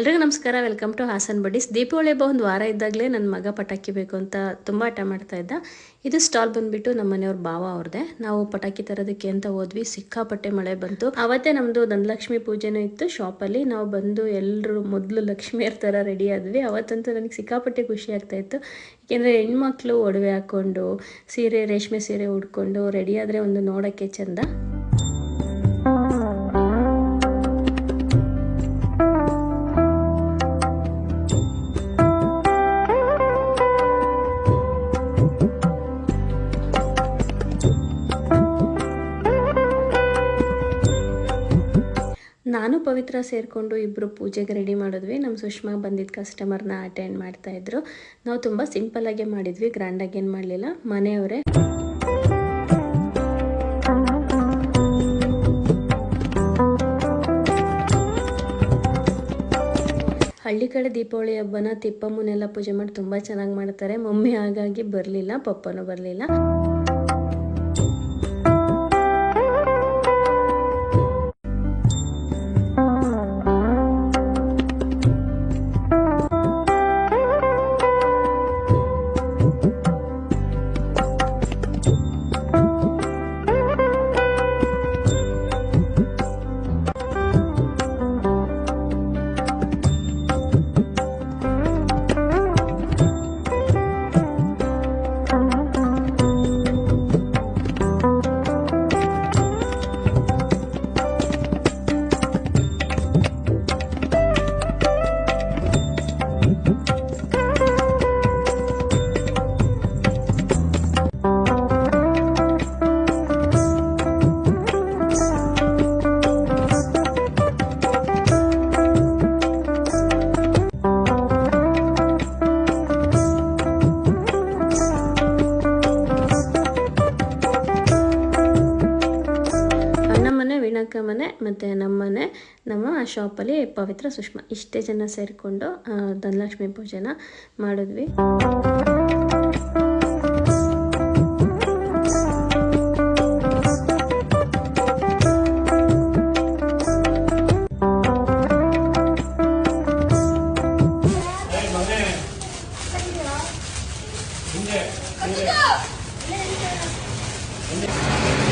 ಎಲ್ರಿಗೂ ನಮಸ್ಕಾರ. Welcome to Hassan buddies Deepavali ಹಬ್ಬ ಒಂದು ವಾರ ಇದ್ದಾಗಲೇ ನನ್ನ ಮಗ ಪಟಾಕಿ ಬೇಕು ಅಂತ ತುಂಬ ಹಠ ಮಾಡ್ತಾ ಇದ್ದ. ಇದು ಸ್ಟಾಲ್ ಬಂದ್ಬಿಟ್ಟು ನಮ್ಮ ಮನೆಯವ್ರ ಭಾವ ಅವ್ರದ್ದೆ ನಾವು ಪಟಾಕಿ ತರೋದಕ್ಕೆ ಅಂತ ಹೋದ್ವಿ. ಸಿಕ್ಕಾಪಟ್ಟೆ ಮಳೆ ಬಂತು. ಅವತ್ತೇ ನಮ್ಮದು ಧನಲಕ್ಷ್ಮಿ ಪೂಜೆನೂ ಇತ್ತು ಶಾಪಲ್ಲಿ ನಾವು ಬಂದು ಎಲ್ಲರೂ ಮೊದಲು ಲಕ್ಷ್ಮಿಯರ ಥರ ರೆಡಿ ಆದ್ವಿ. ಅವತ್ತಂತೂ ನನಗೆ ಸಿಕ್ಕಾಪಟ್ಟೆ ಖುಷಿ ಆಗ್ತಾ ಇತ್ತು. ಏಕೆಂದರೆ ಹೆಣ್ಮಕ್ಳು ಒಡವೆ ಹಾಕ್ಕೊಂಡು ಸೀರೆ, ರೇಷ್ಮೆ ಸೀರೆ ಉಡ್ಕೊಂಡು ರೆಡಿ ಆದರೆ ಒಂದು ನೋಡೋಕ್ಕೆ ಚೆಂದ. ನಾನು ಪವಿತ್ರ ಸೇರಿಕೊಂಡು ಇಬ್ಬರು ಪೂಜೆಗೆ ರೆಡಿ ಮಾಡಿದ್ವಿ. ನಮ್ಮ ಸುಷ್ಮಾ ಬಂದಿದ್ದ ಕಸ್ಟಮರ್ನ ಅಟೆಂಡ್ ಮಾಡ್ತಾ ಇದ್ರು. ನಾವು ತುಂಬ ಸಿಂಪಲ್ಲಾಗೆ ಮಾಡಿದ್ವಿ ಗ್ರ್ಯಾಂಡಾಗಿ ಏನು ಮಾಡಲಿಲ್ಲ. ಮನೆಯವರೇ. ಹಳ್ಳಿ ಕಡೆ ದೀಪಾವಳಿ ಹಬ್ಬನ ತಿಪ್ಪಮ್ಮನೆಲ್ಲ ಪೂಜೆ ಮಾಡಿ ತುಂಬ ಚೆನ್ನಾಗಿ ಮಾಡ್ತಾರೆ. ಮಮ್ಮಿ ಹಾಗಾಗಿ ಬರಲಿಲ್ಲ, ಪಪ್ಪನೂ ಬರಲಿಲ್ಲ. ನಮ್ಮ ಶಾಪಲ್ಲಿ ಪವಿತ್ರ ಸುಷ್ಮಾ ಇಷ್ಟೇ ಜನ ಸೇರಿಕೊಂಡು ಧನಲಕ್ಷ್ಮಿ ಪೂಜೆನ ಮಾಡಿದ್ವಿ.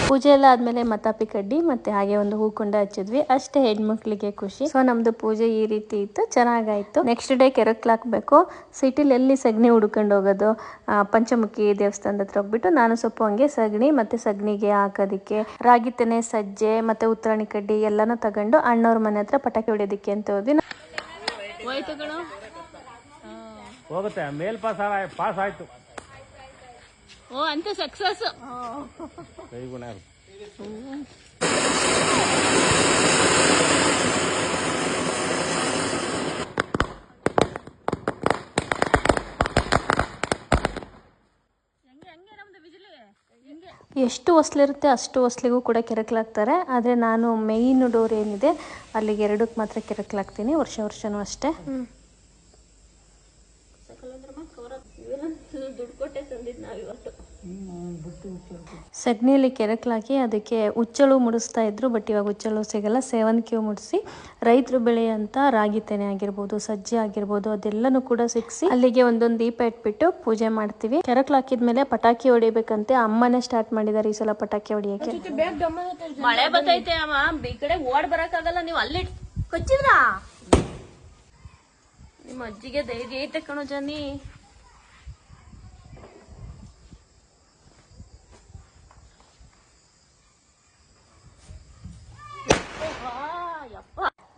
ಪೂಜೆ ಎಲ್ಲ ಆದ್ಮೇಲೆ ಮತಾಪಿ ಕಡ್ಡಿ ಮತ್ತೆ ಹಾಗೆ ಒಂದು ಹೂಕುಂಡ ಹಚ್ಚಿದ್ವಿ. ಅಷ್ಟೇ ಹೆಣ್ಮಕ್ಳಿಗೆ ಖುಷಿ. ಸೊ ನಮ್ದು ಪೂಜೆ ಈ ರೀತಿ ಇತ್ತು. ಚೆನ್ನಾಗಾಯ್ತು. ನೆಕ್ಸ್ಟ್ ಡೇ ಕೆರಕ್ಲಾಕ್ಬೇಕು ಸಿಟಿಲಿ ಎಲ್ಲಿ ಸಗಣಿ ಹುಡ್ಕೊಂಡು ಹೋಗೋದು? ಪಂಚಮುಖಿ ದೇವಸ್ಥಾನದ ಹತ್ರ ಹೋಗ್ಬಿಟ್ಟು ನಾನು ಸ್ವಲ್ಪ ಹಂಗೆ ಸಗಣಿ ಮತ್ತೆ ಸಗಣಿಗೆ ಹಾಕೋದಕ್ಕೆ ರಾಗಿ ತೆನೆ ಸಜ್ಜೆ ಮತ್ತೆ ಉತ್ತರಾಣಿ ಕಡ್ಡಿ ಎಲ್ಲಾನು ತಗೊಂಡು ಅಣ್ಣವ್ರ ಮನೆ ಹತ್ರ ಪಟಾಕಿ ಹೊಡೆಯೋದಿಕ್ಕೆ ಅಂತ ಹೋದ್ವಿ. ಹೋಗುತ್ತೆ. ಮೇಲ್ ಪಾಸ್ ಪಾಸ್ ಆಯ್ತು. ಓ ಅಂತ ಸಕ್ಸಸ್ ಕೈಗುಣ ಎಷ್ಟು ಹೊಸ್ಲಿರುತ್ತೆ ಅಷ್ಟು ಹೊಸ್ಲಿಗೂ ಕೂಡ ಕೆರಕ್ಲಾಗ್ತಾರೆ. ಆದರೆ ನಾನು ಮೇಯ್ನ್ ಡೋರ್ ಏನಿದೆ ಅಲ್ಲಿಗೆ ಎರಡಕ್ಕೆ ಮಾತ್ರ ಕೆರಕ್ಲಾಗ್ತೀನಿ ವರ್ಷ ವರ್ಷನೂ ಅಷ್ಟೇ. ಸಗಣಿಯಲ್ಲಿ ಕೆರಕ್ಲಾಕಿ ಅದಕ್ಕೆ ಉಚ್ಚಳು ಮುಡಿಸ್ತಾ ಇದ್ರು ಬಟ್ ಇವಾಗ ಉಚ್ಚಳು ಸಿಗಲ್ಲ. ಸೇವಂತಿಗೆ ಮುಡಿಸಿ, ರೈತರು ಬೆಳೆಯಂತ ರಾಗಿ ತೆನೆ ಆಗಿರ್ಬೋದು, ಸಜ್ಜೆ ಆಗಿರ್ಬೋದು, ಅದೆಲ್ಲನೂ ಕೂಡ ಸಿಕ್ಸಿ ಅಲ್ಲಿಗೆ ಒಂದೊಂದು ದೀಪ ಇಟ್ಬಿಟ್ಟು ಪೂಜೆ ಮಾಡ್ತೀವಿ. ಕೆರಕ್ಲಾಕಿದ್ಮೇಲೆ ಪಟಾಕಿ ಹೊಡಿಬೇಕಂತೆ ಅಮ್ಮನೇ ಸ್ಟಾರ್ಟ್ ಮಾಡಿದ್ದಾರೆ ಈ ಸಲ ಪಟಾಕಿ ಹೊಡಿಯಕ್ಕೆ. ಮಳೆ ಬರ್ತೈತೆ ಅಮ್ಮ. ಈ ಕಡೆ ನೀವು ಅಲ್ಲಿ ಕೊಚ್ಚಿದ್ರ? ನಿಮ್ಮ ಅಜ್ಜಿಗೆ ಧೈರ್ಯ ಐತೆ ಕಣೋ ಜನಿ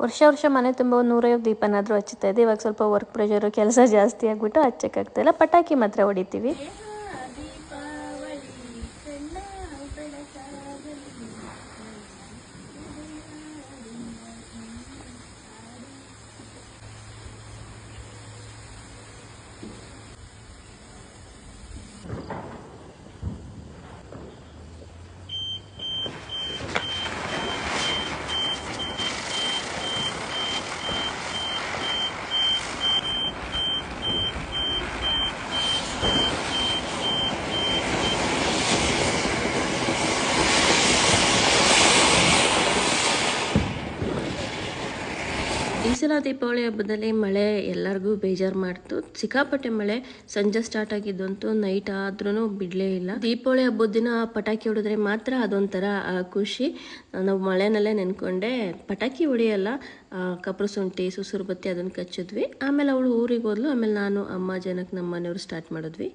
ವರ್ಷ ವರ್ಷ ಮನೆ ತುಂಬ ಒಂದು ನೂರೈವತ್ತು ದೀಪನಾದರೂ ಹಚ್ಚುತ್ತಾ ಇದೆ? ಇವಾಗ ಸ್ವಲ್ಪ ವರ್ಕ್ ಪ್ರೆಷರು ಕೆಲಸ ಜಾಸ್ತಿ ಆಗಿಬಿಟ್ಟು ಹಚ್ಚಕ್ಕಾಗ್ತಾಯಿಲ್ಲ ಪಟಾಕಿ ಮಾತ್ರ ಹೊಡಿತೀವಿ. ಸಲ ದೀಪಾವಳಿ ಹಬ್ಬದಲ್ಲಿ ಮಳೆ ಎಲ್ಲರಿಗೂ ಬೇಜಾರು ಮಾಡ್ತು. ಸಿಕ್ಕಾಪಟ್ಟೆ ಮಳೆ. ಸಂಜೆ ಸ್ಟಾರ್ಟ್ ಆಗಿದ್ದಂತೂ ನೈಟ್ ಆದ್ರೂ ಬಿಡಲೇ ಇಲ್ಲ. ದೀಪಾವಳಿ ಹಬ್ಬದ ದಿನ ಪಟಾಕಿ ಹೊಡೆದ್ರೆ ಮಾತ್ರ ಅದೊಂಥರ ಖುಷಿ. ನಾವು ಮಳೆನಲ್ಲೇ ನೆನ್ಕೊಂಡೆ ಪಟಾಕಿ ಹೊಡೆಯಲ್ಲ. ಕಪ್ರು ಶುಂಠಿ, ಸುಸುರು ಬತ್ತಿ ಅದನ್ನು ಕಚ್ಚಿದ್ವಿ. ಆಮೇಲೆ ಅವಳು ಊರಿಗೆ ಹೋದ್ಲು. ಆಮೇಲೆ ನಾನು, ಅಮ್ಮ ಜನಕ್ಕೆ ನಮ್ಮ ಮನೆಯವರು ಸ್ಟಾರ್ಟ್ ಮಾಡಿದ್ವಿ.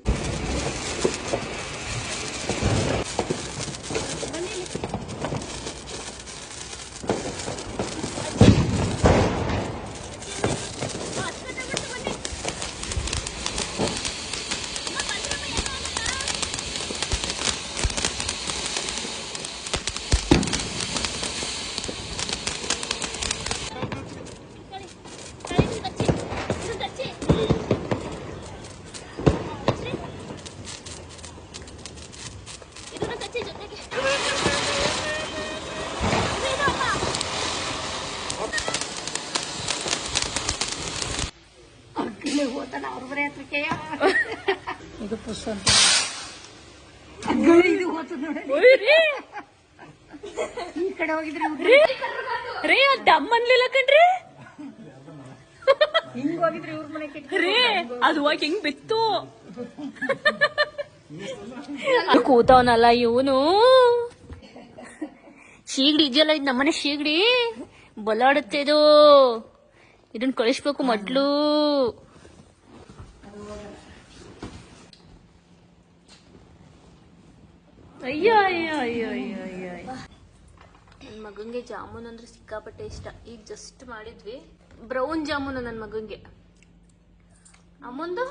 ಇದು ಪುಷ್ ಅಂತ ಈ ಕಡೆ ಹೋಗಿದ್ರೆ ರೇ. ದಮ್ ಅನ್ಲಿಲ್ಲ ಕಣ್ರಿ. ಹಿಂಗ್ ಹೋಗಿದ್ರೆ ಇವ್ರ ಮನೆ ರೇ ಅದು ಹೋಗಿ ಹೆಂಗ್ ಬಿತ್ತು. ಕೂತವನಲ್ಲ ಇವನು. ಶೀಗಡಿ ಇದೆಯಲ್ಲ ಇದು ನಮ್ಮನೆ ಶೀಗಡಿ. ಬಲಾಡುತ್ತೆ ಇದು. ಇದನ್ನ ಕಳಿಸ್ಬೇಕು ಮೊದ್ಲು ಅಯ್ಯೋ ಅಯ್ಯೋ ಅಯ್ಯೋ ಅಯ್ಯೋ ಅಯ್ಯೋ. ನನ್ನ ಮಗಂಗೆ ಜಾಮೂನ್ ಅಂದ್ರೆ ಸಿಕ್ಕಾಪಟ್ಟೆ ಇಷ್ಟ. ಈಗ ಜಸ್ಟ್ ಮಾಡಿದ್ವಿ. ಬ್ರೌನ್ ಜಾಮೂನು ನನ್ನ ಮಗಂಗೆ. ಅಮ್ಮಂದು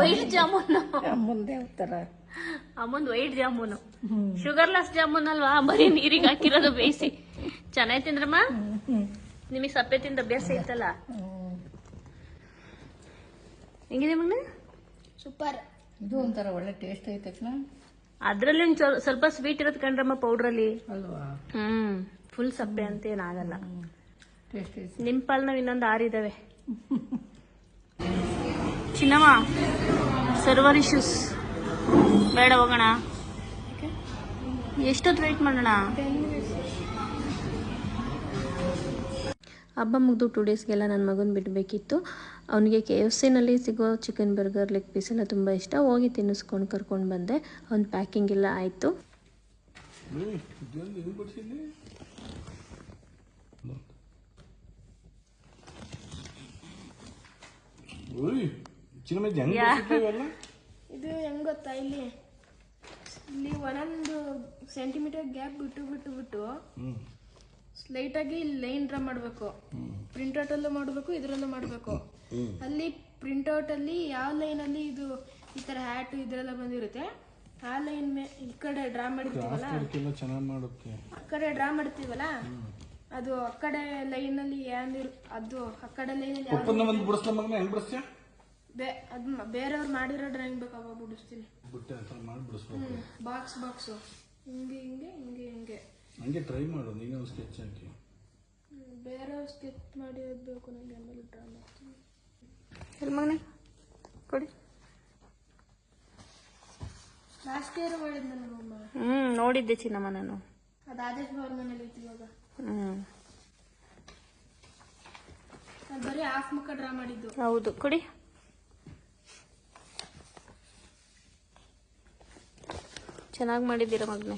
ವೈಟ್ ಜಾಮೂನು. ಮುಂದೆ ಉತ್ತರ ಅಮ್ಮಂದು ವೈಟ್ ಜಾಮೂನು. ಶುಗರ್ಲೆಸ್ ಜಾಮೂನ್ ಅಲ್ವಾ? ಬರೀ ನೀರಿಗೆ ಹಾಕಿರೋದು ಬೇಯಿಸಿ. ಚೆನ್ನಾಗಿ ತಿಂದ್ರಮ್ಮ? ನಿಮಗೆ ಸಪ್ಪೆ ತಿಂದ ಅಭ್ಯಾಸ ಇತ್ತಲ್ಲ ಹೆಂಗಿದೆ ಮಗನ? ಸೂಪರ್. ಇದು ಒಂಥರ ಒಳ್ಳೆ ಟೇಸ್ಟ್ ಐತೆ ಅದ್ರಲ್ಲಿ ಸ್ವಲ್ಪ ಸ್ವೀಟ್ ಇರತ್ ಕಣ್ರಮ್ಮ ಪೌಡ್ರಲ್ಲಿ ಹ್ಮ್ ಫುಲ್ ಸಪ್ಪೆ ಅಂತ ಏನಾಗಲ್ಲ. ನಿಮ್ ಪಾಲ್ ನಾವ್ ಇನ್ನೊಂದು ಆರಿದಾವೆ ಚಿನ್ನಮ್ಮ ಸರ್ವರ್ ಇಶ್ಯೂಸ್ ಬೇಡ ಹೋಗೋಣ. ಎಷ್ಟೊತ್ತು ವೇಟ್ ಮಾಡೋಣ? ಹಬ್ಬ ಮುಗಿದು ಟೂ ಡೇಸ್ಗೆಲ್ಲ ನನ್ನ ಮಗನ ಬಿಡಬೇಕಿತ್ತು. ಅವನಿಗೆ ಕೆ ಎಫ್ ಸಿನಲ್ಲಿ ಸಿಗೋ ಚಿಕನ್ ಬರ್ಗರ್ ಲೆಗ್ ಪೀಸ್ ಎಲ್ಲ ತುಂಬ ಇಷ್ಟ. ಹೋಗಿ ತಿನ್ನಿಸ್ಕೊಂಡು ಕರ್ಕೊಂಡು ಬಂದೆ. ಅವ್ನ ಪ್ಯಾಕಿಂಗ್ ಎಲ್ಲ ಆಯಿತು? ಇದು ಹೆಂಗ್ ಗೊತ್ತಾ ಇಲ್ಲಿ? ಇಲ್ಲಿ ಒಂದೊಂದು ಸೆಂಟಿಮೀಟರ್ ಗ್ಯಾಪ್ ಬಿಟ್ಟು ಬಿಟ್ಟು ಬಿಟ್ಟು ಸ್ಲೈಟ್ ಆಗಿ ಲೈನ್ ಡ್ರಾ ಮಾಡಬೇಕು. ಅಲ್ಲೂ ಮಾಡಬೇಕು ಇದರಲ್ಲೂ ಮಾಡಬೇಕು. ಅಲ್ಲಿ ಪ್ರಿಂಟ್ಔಟ್ ಅಲ್ಲಿ ಯಾವ ಲೈನ್ ಅಲ್ಲಿ ಇದು ಈ ತರ ಹ್ಯಾಟ್ ಇದ್ರೆಲ್ಲ ಬಂದಿರುತ್ತೆ ಆ ಲೈನ್ ಮೇ ಈ ಕಡೆ ಡ್ರಾ ಮಾಡಿರ್ತೀವಲ್ಲ? ಅದಕ್ಕೆಲ್ಲ ಚೆನ್ನಾಗಿ ಮಾಡುತ್ತೆ. ಆ ಕಡೆ ಡ್ರಾ ಮಾಡ್ತೀವಲ್ಲ? ಅದು ಆ ಕಡೆ ಲೈನ್ ಅಲ್ಲಿ ಏನಿರು ಅದು ಆ ಕಡೆ ಲೈನ್ ಅಲ್ಲಿ ಯಾವ್ದು ಒಪ್ಪಂದ ಒಂದು ಬಿಡಿಸ್ಲ ಮಗನ ಹೆಂಗ್ ಬಿಡಿಸ್ತೀಯ? ಬೇ ಅದು ಬೇರೆಯವ್ರು ಮಾಡಿರೋ ಡ್ರಾಯಿಂಗ್ ಬೇಕು ಅವಾಗ ಬಿಡಿಸ್ತೀನಿ. ಬಿಟ್ಟೆ ಆ ಮಾಡಿ ಬಿಡಿಸ್ಬೇಕು. ಬಾಕ್ಸ್ ಬಾಕ್ಸು ಹಿಂಗೆ ಹಿಂಗೆ ಹಿಂಗೆ ಹಿಂಗೆ. ಹಂಗೆ ಟ್ರೈ ಮಾಡು ನೀನೇ ಒಂದು ಸ್ಕೆಚ್ ಹಾಕಿ. ಬೇರೆ ಸ್ಕೆಚ್ ಮಾಡಿ ಬೇಕು ನನಗೆ ಆಮೇಲೆ ಡ್ರಾ ಮಾಡ್ತೀನಿ. ಎಲ್ಲಿ ಮಗನೇ ಕೊಡಿ. ಲಾಸ್ಟ್ ಇಯರ್ ಮಾಡಿದ್ದೆ ನಮ್ಮಮ್ಮ ಹ್ಞೂ ನೋಡಿದ್ದೆ ಚಿನ್ನಮ್ಮ ನಾನು. ಅದು ಆದೇಶ್ ಅವ್ರ ಮನೇಲಿ ಐತಿ ಇವಾಗ. ಹ್ಞೂ ಅದು ಬರೀ ಹಾಫ್ ಮುಖ ಡ್ರಾ ಮಾಡಿದ್ದು. ಹೌದು ಕೊಡಿ. ಚೆನ್ನಾಗಿ ಮಾಡಿದ್ದೀರಾ ಮಗನೇ?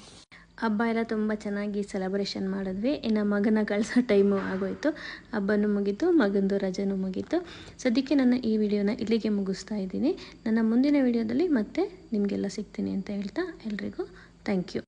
ಹಬ್ಬ ಎಲ್ಲ ತುಂಬ ಚೆನ್ನಾಗಿ ಸೆಲೆಬ್ರೇಷನ್ ಮಾಡಿದ್ವಿ. ಇನ್ನು ಮಗನ ಕಳಿಸೋ ಟೈಮು ಆಗೋಯಿತು. ಹಬ್ಬನೂ ಮುಗೀತು, ಮಗಂದು ರಜೆನೂ ಮುಗೀತು. ಸದ್ಯಕ್ಕೆ ನನ್ನ ಈ ವಿಡಿಯೋನ ಇಲ್ಲಿಗೆ ಮುಗಿಸ್ತಾ ಇದ್ದೀನಿ. ನನ್ನ ಮುಂದಿನ ವಿಡಿಯೋದಲ್ಲಿ ಮತ್ತೆ ನಿಮಗೆಲ್ಲ ಸಿಗ್ತೀನಿ ಅಂತ ಹೇಳ್ತಾ ಎಲ್ರಿಗೂ ಥ್ಯಾಂಕ್ ಯು